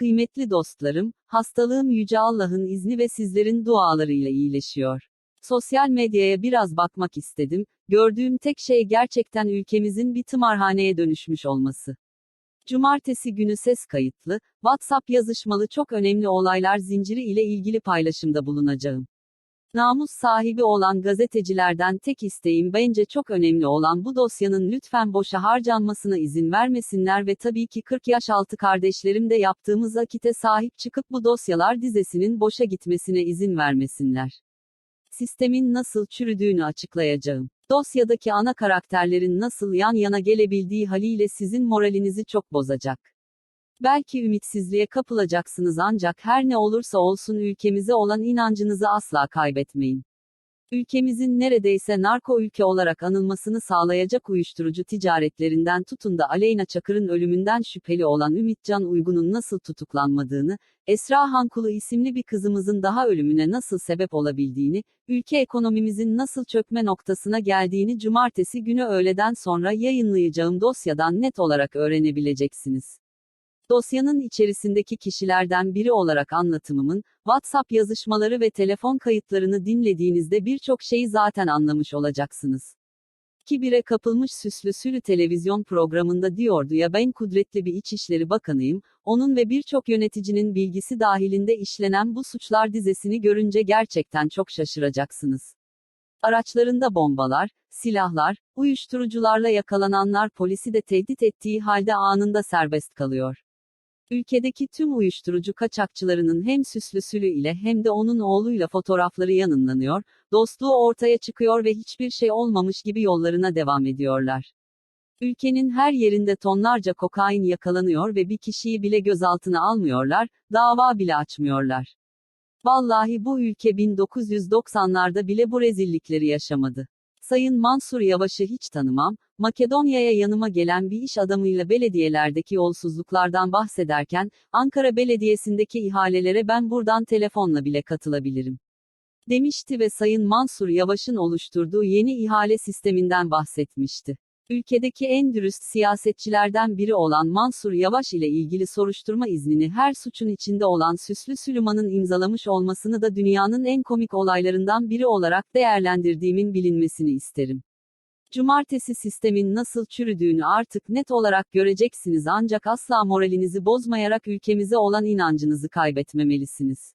Kıymetli dostlarım, hastalığım Yüce Allah'ın izni ve sizlerin dualarıyla iyileşiyor. Sosyal medyaya biraz bakmak istedim, gördüğüm tek şey gerçekten ülkemizin bir tımarhaneye dönüşmüş olması. Cumartesi günü ses kayıtlı, WhatsApp yazışmalı çok önemli olaylar zinciri ile ilgili paylaşımda bulunacağım. Namus sahibi olan gazetecilerden tek isteğim bence çok önemli olan bu dosyanın lütfen boşa harcanmasına izin vermesinler ve tabii ki 40 yaş altı kardeşlerim de yaptığımız akite sahip çıkıp bu dosyalar dizesinin boşa gitmesine izin vermesinler. Sistemin nasıl çürüdüğünü açıklayacağım. Dosyadaki ana karakterlerin nasıl yan yana gelebildiği haliyle sizin moralinizi çok bozacak. Belki ümitsizliğe kapılacaksınız ancak her ne olursa olsun ülkemize olan inancınızı asla kaybetmeyin. Ülkemizin neredeyse narko ülke olarak anılmasını sağlayacak uyuşturucu ticaretlerinden tutun da Aleyna Çakır'ın ölümünden şüpheli olan Ümitcan Uygun'un nasıl tutuklanmadığını, Esra Hankulu isimli bir kızımızın daha ölümüne nasıl sebep olabildiğini, ülke ekonomimizin nasıl çökme noktasına geldiğini cumartesi günü öğleden sonra yayınlayacağım dosyadan net olarak öğrenebileceksiniz. Dosyanın içerisindeki kişilerden biri olarak anlatımımın, WhatsApp yazışmaları ve telefon kayıtlarını dinlediğinizde birçok şeyi zaten anlamış olacaksınız. Kibire kapılmış süslü sürü televizyon programında diyordu ya ben kudretli bir İçişleri Bakanıyım, onun ve birçok yöneticinin bilgisi dahilinde işlenen bu suçlar dizesini görünce gerçekten çok şaşıracaksınız. Araçlarında bombalar, silahlar, uyuşturucularla yakalananlar polisi de tehdit ettiği halde anında serbest kalıyor. Ülkedeki tüm uyuşturucu kaçakçılarının hem süslüsülü ile hem de onun oğluyla fotoğrafları yanınlanıyor, dostluğu ortaya çıkıyor ve hiçbir şey olmamış gibi yollarına devam ediyorlar. Ülkenin her yerinde tonlarca kokain yakalanıyor ve bir kişiyi bile gözaltına almıyorlar, dava bile açmıyorlar. Vallahi bu ülke 1990'larda bile bu rezillikleri yaşamadı. Sayın Mansur Yavaş'ı hiç tanımam, Makedonya'ya yanıma gelen bir iş adamıyla belediyelerdeki yolsuzluklardan bahsederken, Ankara Belediyesi'ndeki ihalelere ben buradan telefonla bile katılabilirim. Demişti ve Sayın Mansur Yavaş'ın oluşturduğu yeni ihale sisteminden bahsetmişti. Ülkedeki en dürüst siyasetçilerden biri olan Mansur Yavaş ile ilgili soruşturma iznini her suçun içinde olan Süslü Süleyman'ın imzalamış olmasını da dünyanın en komik olaylarından biri olarak değerlendirdiğimin bilinmesini isterim. Cumartesi sistemin nasıl çürüdüğünü artık net olarak göreceksiniz ancak asla moralinizi bozmayarak ülkemize olan inancınızı kaybetmemelisiniz.